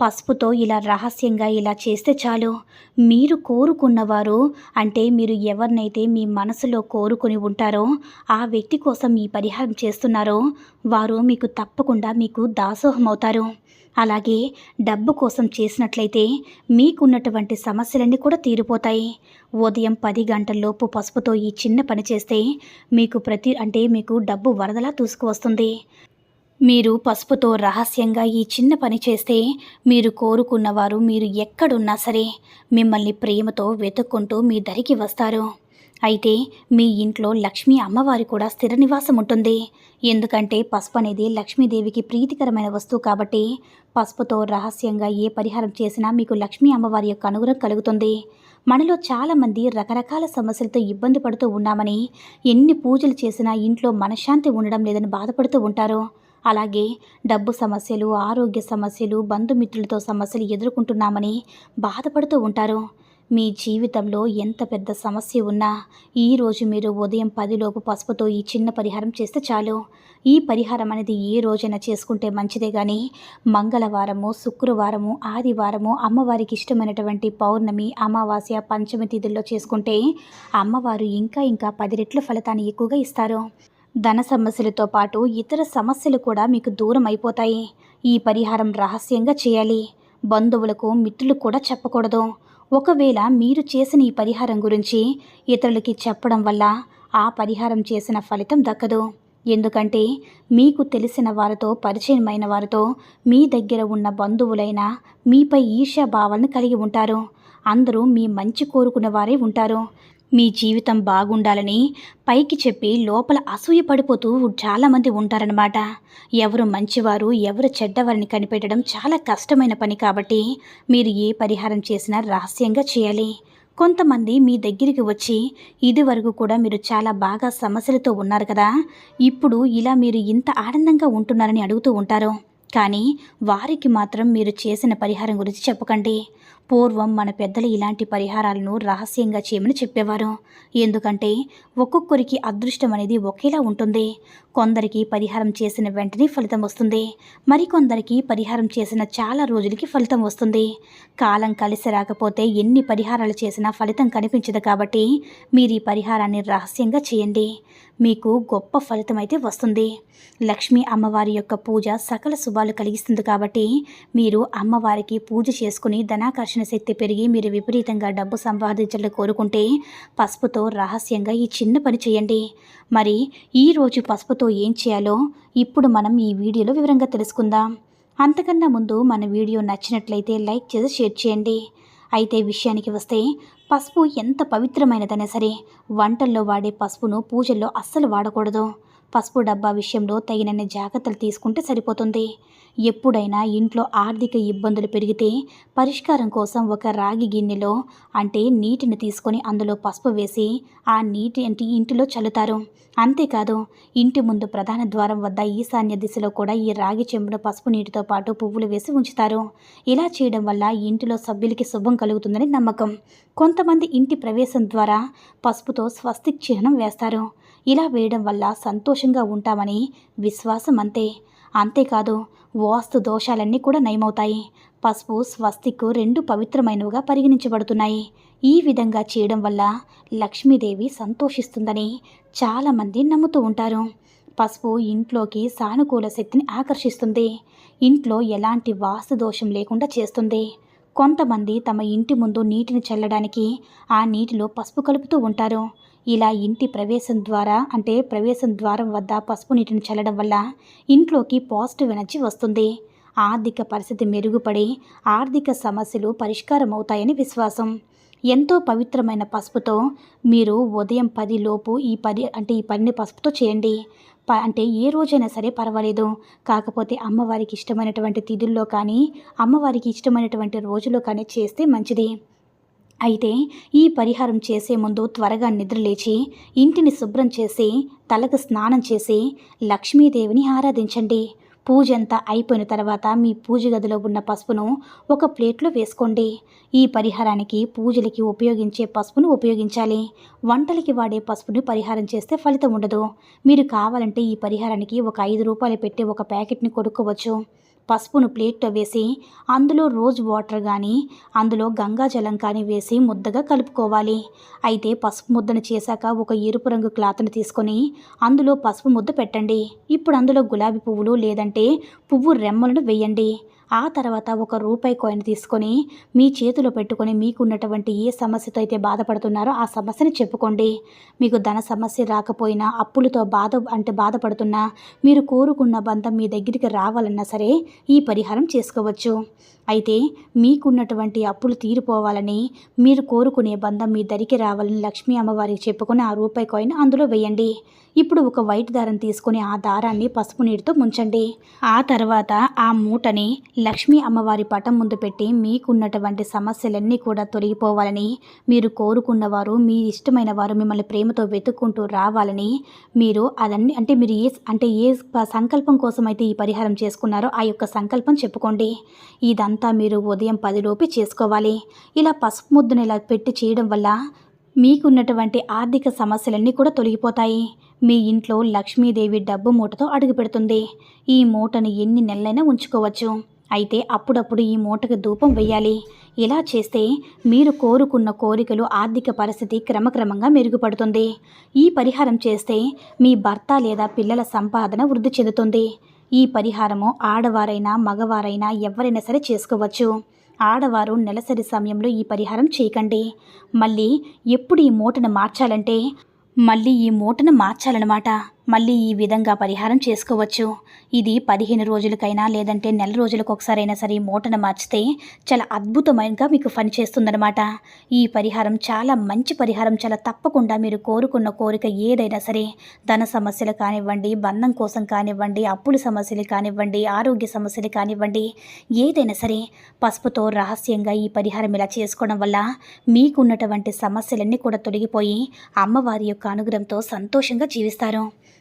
పసుపుతో ఇలా రహస్యంగా ఇలా చేస్తే చాలు. మీరు కోరుకున్నవారు అంటే మీరు ఎవరినైతే మీ మనసులో కోరుకుని ఉంటారో ఆ వ్యక్తి కోసం ఈ పరిహారం చేస్తున్నారో వారు మీకు తప్పకుండా మీకు దాసోహం అవుతారు అలాగే డబ్బు కోసం చేసినట్లయితే మీకున్నటువంటి సమస్యలన్నీ కూడా తీరిపోతాయి. ఉదయం పది గంటల్లోపు పసుపుతో ఈ చిన్న పని చేస్తే మీకు ప్రతి అంటే మీకు డబ్బు వరదలా దూసుకువస్తుంది. మీరు పసుపుతో రహస్యంగా ఈ చిన్న పని చేస్తే మీరు కోరుకున్నవారు మీరు ఎక్కడున్నా సరే మిమ్మల్ని ప్రేమతో వెతుక్కుంటూ మీ దరికి వస్తారు. అయితే మీ ఇంట్లో లక్ష్మీ అమ్మవారి కూడా స్థిర నివాసం ఉంటుంది. ఎందుకంటే పసుపు అనేది లక్ష్మీదేవికి ప్రీతికరమైన వస్తువు కాబట్టి పసుపుతో రహస్యంగా ఏ పరిహారం చేసినా మీకు లక్ష్మీ అమ్మవారి యొక్క అనుగ్రహం కలుగుతుంది. మనలో చాలామంది రకరకాల సమస్యలతో ఇబ్బంది పడుతూ ఉన్నామని ఎన్ని పూజలు చేసినా ఇంట్లో మనశ్శాంతి ఉండడం లేదని బాధపడుతూ ఉంటారు. అలాగే డబ్బు సమస్యలు ఆరోగ్య సమస్యలు బంధుమిత్రులతో సమస్యలు ఎదుర్కొంటున్నామని బాధపడుతూ ఉంటారు. మీ జీవితంలో ఎంత పెద్ద సమస్య ఉన్నా ఈరోజు మీరు ఉదయం పదిలోపు పసుపుతో ఈ చిన్న పరిహారం చేస్తే చాలు. ఈ పరిహారం అనేది ఏ రోజైనా చేసుకుంటే మంచిదే కానీ మంగళవారము శుక్రవారము ఆదివారము అమ్మవారికి ఇష్టమైనటువంటి పౌర్ణమి అమావాస్య పంచమి తిథుల్లో చేసుకుంటే అమ్మవారు ఇంకా ఇంకా పది రెట్ల ఫలితాన్ని ఎక్కువగా ఇస్తారు. ధన సమస్యలతో పాటు ఇతర సమస్యలు కూడా మీకు దూరం అయిపోతాయి. ఈ పరిహారం రహస్యంగా చేయాలి. బంధువులకు మిత్రులు కూడా చెప్పకూడదు. ఒకవేళ మీరు చేసిన ఈ పరిహారం గురించి ఇతరులకి చెప్పడం వల్ల ఆ పరిహారం చేసిన ఫలితం దక్కదు. ఎందుకంటే మీకు తెలిసిన వారితో పరిచయమైన వారితో మీ దగ్గర ఉన్న బంధువులైన మీపై ఈర్ష్యాభావాలను కలిగి ఉంటారు. అందరూ మీ మంచి కోరుకున్న వారే ఉంటారు. మీ జీవితం బాగుండాలని పైకి చెప్పి లోపల అసూయ పడిపోతూ చాలామంది ఉంటారనమాట ఎవరు మంచివారు ఎవరు చెడ్డవారిని కనిపెట్టడం చాలా కష్టమైన పని కాబట్టి మీరు ఏ పరిహారం చేసినా రహస్యంగా చేయాలి. కొంతమంది మీ దగ్గరికి వచ్చి ఇదివరకు కూడా మీరు చాలా బాగా సమస్యలతో ఉన్నారు కదా ఇప్పుడు ఇలా మీరు ఇంత ఆనందంగా ఉంటున్నారని అడుగుతూ ఉంటారు. కానీ వారికి మాత్రం మీరు చేసిన పరిహారం గురించి చెప్పకండి. పూర్వం మన పెద్దలు ఇలాంటి పరిహారాలను రహస్యంగా చేయమని చెప్పేవారు. ఎందుకంటే ఒక్కొక్కరికి అదృష్టం అనేది ఒకేలా ఉంటుంది. కొందరికి పరిహారం చేసిన వెంటనే ఫలితం వస్తుంది. మరికొందరికి పరిహారం చేసిన చాలా రోజులకి ఫలితం వస్తుంది. కాలం కలిసి రాకపోతే ఎన్ని పరిహారాలు చేసినా ఫలితం కనిపించదు కాబట్టి మీరు ఈ పరిహారాన్ని రహస్యంగా చేయండి. మీకు గొప్ప ఫలితం అయితే వస్తుంది. లక్ష్మీ అమ్మవారి యొక్క పూజ సకల శుభాలు కలిగిస్తుంది కాబట్టి మీరు అమ్మవారికి పూజ చేసుకుని ధనాకర్షణ శక్తి పెరిగి మీరు విపరీతంగా డబ్బు సంపాదించాలని కోరుకుంటే పసుపుతో రహస్యంగా ఈ చిన్న పని చేయండి. మరి ఈరోజు పసుపుతో ఏం చేయాలో ఇప్పుడు మనం ఈ వీడియోలో వివరంగా తెలుసుకుందాం. అంతకన్నా ముందు మన వీడియో నచ్చినట్లయితే లైక్ చేసి షేర్ చేయండి. అయితే విషయానికి వస్తే పసుపు ఎంత పవిత్రమైనదైనా సరే వంటల్లో వాడే పసుపును పూజల్లో అస్సలు వాడకూడదు. పసుపు డబ్బా విషయంలో తగినన్ని జాగ్రత్తలు తీసుకుంటే సరిపోతుంది. ఎప్పుడైనా ఇంట్లో ఆర్థిక ఇబ్బందులు పెరిగితే పరిష్కారం కోసం ఒక రాగి గిన్నెలో అంటే నీటిని తీసుకొని అందులో పసుపు వేసి ఆ నీటి అంటే ఇంటిలో చల్లుతారు. అంతేకాదు ఇంటి ముందు ప్రధాన ద్వారం వద్ద ఈశాన్య దిశలో కూడా ఈ రాగి చెంబును పసుపు నీటితో పాటు పువ్వులు వేసి ఉంచుతారు. ఇలా చేయడం వల్ల ఇంటిలో సభ్యులకి శుభం కలుగుతుందని నమ్మకం. కొంతమంది ఇంటి ప్రవేశం ద్వారా పసుపుతో స్వస్తిక్ చిహ్నం వేస్తారు. ఇలా వేయడం వల్ల సంతోషంగా ఉంటామని విశ్వాసం అంతే. అంతేకాదు వాస్తు దోషాలన్నీ కూడా నయమవుతాయి. పసుపు స్వస్తికు రెండు పవిత్రమైనవిగా పరిగణించబడుతున్నాయి. ఈ విధంగా చేయడం వల్ల లక్ష్మీదేవి సంతోషిస్తుందని చాలామంది నమ్ముతూ ఉంటారు. పసుపు ఇంట్లోకి సానుకూల శక్తిని ఆకర్షిస్తుంది. ఇంట్లో ఎలాంటి వాస్తు దోషం లేకుండా చేస్తుంది. కొంతమంది తమ ఇంటి ముందు నీటిని చల్లడానికి ఆ నీటిలో పసుపు కలుపుతూ ఉంటారు. ఇలా ఇంటి ప్రవేశం ద్వారా అంటే ప్రవేశం ద్వారం వద్ద పసుపు నీటిని చల్లడం వల్ల ఇంట్లోకి పాజిటివ్ ఎనర్జీ వస్తుంది. ఆర్థిక పరిస్థితి మెరుగుపడి ఆర్థిక సమస్యలు పరిష్కారం అవుతాయని విశ్వాసం. ఎంతో పవిత్రమైన పసుపుతో మీరు ఉదయం పదిలోపు ఈ పది అంటే ఈ పనిని పసుపుతో చేయండి. ప అంటే ఏ రోజైనా సరే పర్వాలేదు. కాకపోతే అమ్మవారికి ఇష్టమైనటువంటి తిథుల్లో కానీ అమ్మవారికి ఇష్టమైనటువంటి రోజులో కానీ చేస్తే మంచిది. అయితే ఈ పరిహారం చేసే ముందు త్వరగా నిద్రలేచి ఇంటిని శుభ్రం చేసి తలకు స్నానం చేసి లక్ష్మీదేవిని ఆరాధించండి. పూజ అంతా అయిపోయిన తర్వాత మీ పూజ గదిలో ఉన్న పసుపును ఒక ప్లేట్లో వేసుకోండి. ఈ పరిహారానికి పూజలకి ఉపయోగించే పసుపును ఉపయోగించాలి. వంటలకి వాడే పసుపుని పరిహారం చేస్తే ఫలితం ఉండదు. మీరు కావాలంటే ఈ పరిహారానికి ఒక ఐదు రూపాయలు పెట్టి ఒక ప్యాకెట్ని కొనుక్కోవచ్చు. పసుపును ప్లేట్లో వేసి అందులో రోజ్ వాటర్ కానీ అందులో గంగాజలం కానీ వేసి ముద్దగా కలుపుకోవాలి. అయితే పసుపు ముద్దను చేశాక ఒక ఎరుపు రంగు క్లాత్ని తీసుకొని అందులో పసుపు ముద్ద పెట్టండి. ఇప్పుడు అందులో గులాబీ పువ్వులు లేదంటే పువ్వు రెమ్మలను వేయండి. ఆ తర్వాత ఒక రూపాయి కాయిన్ తీసుకొని మీ చేతిలో పెట్టుకొని మీకున్నటువంటి ఏ సమస్యతో అయితే బాధపడుతున్నారో ఆ సమస్యని చెప్పుకోండి. మీకు ధన సమస్య రాకపోయినా అప్పులతో బాధ అంటే బాధపడుతున్నా మీరు కోరుకున్న బంధం మీ దగ్గరికి రావాలన్నా సరే ఈ పరిహారం చేసుకోవచ్చు. అయితే మీకున్నటువంటి అప్పులు తీరిపోవాలని మీరు కోరుకునే బంధం మీ దరికి రావాలని లక్ష్మీ అమ్మవారికి చెప్పుకొని ఆ రూపాయి కాయిన్ అందులో వేయండి. ఇప్పుడు ఒక వైట్ దారం తీసుకుని ఆ దారాన్ని పసుపు నీటితో ముంచండి. ఆ తర్వాత ఆ మూటని లక్ష్మీ అమ్మవారి పటం ముందు పెట్టి మీకున్నటువంటి సమస్యలన్నీ కూడా తొలగిపోవాలని మీరు కోరుకున్న వారు మీ ఇష్టమైన వారు మిమ్మల్ని ప్రేమతో వెతుక్కుంటూ రావాలని మీరు అదన్నీ అంటే మీరు ఏ అంటే ఏ సంకల్పం కోసం అయితే ఈ పరిహారం చేసుకున్నారో ఆ యొక్క సంకల్పం చెప్పుకోండి. ఇదంతా మీరు ఉదయం పదిలోపు చేసుకోవాలి. ఇలా పసుపు ముద్దును ఇలా పెట్టి చేయడం వల్ల మీకున్నటువంటి ఆర్థిక సమస్యలన్నీ కూడా తొలగిపోతాయి. మీ ఇంట్లో లక్ష్మీదేవి డబ్బు మూటతో అడుగుపెడుతుంది ఈ మూటను ఎన్ని నెలలైనా ఉంచుకోవచ్చు. అయితే అప్పుడప్పుడు ఈ మూటకు ధూపం వేయాలి ఇలా చేస్తే మీరు కోరుకున్న కోరికలు ఆర్థిక పరిస్థితి క్రమక్రమంగా మెరుగుపడుతుంది. ఈ పరిహారం చేస్తే మీ భర్త లేదా పిల్లల సంపాదన వృద్ధి చెందుతుంది. ఈ పరిహారము ఆడవారైనా మగవారైనా ఎవరైనా సరే చేసుకోవచ్చు. ఆడవారు నెలసరి సమయంలో ఈ పరిహారం చేయకండి. మళ్ళీ ఎప్పుడు ఈ మూటను మార్చాలంటే మళ్ళీ ఈ మూటను మార్చాలన్నమాట. మళ్ళీ ఈ విధంగా పరిహారం చేసుకోవచ్చు. ఇది పదిహేను రోజులకైనా లేదంటే నెల రోజులకు ఒకసారైనా సరే మూటను మార్చితే చాలా అద్భుతమైనగా మీకు పని చేస్తుందన్నమాట ఈ పరిహారం చాలా మంచి పరిహారం. చాలా తప్పకుండా మీరు కోరుకున్న కోరిక ఏదైనా సరే ధన సమస్యలు కానివ్వండి బంధం కోసం కానివ్వండి అప్పుల సమస్యలు కానివ్వండి ఆరోగ్య సమస్యలు కానివ్వండి ఏదైనా సరే పసుపుతో రహస్యంగా ఈ పరిహారం ఇలా చేసుకోవడం వల్ల మీకున్నటువంటి సమస్యలన్నీ కూడా తొలగిపోయి అమ్మవారి యొక్క అనుగ్రహంతో సంతోషంగా జీవిస్తారు.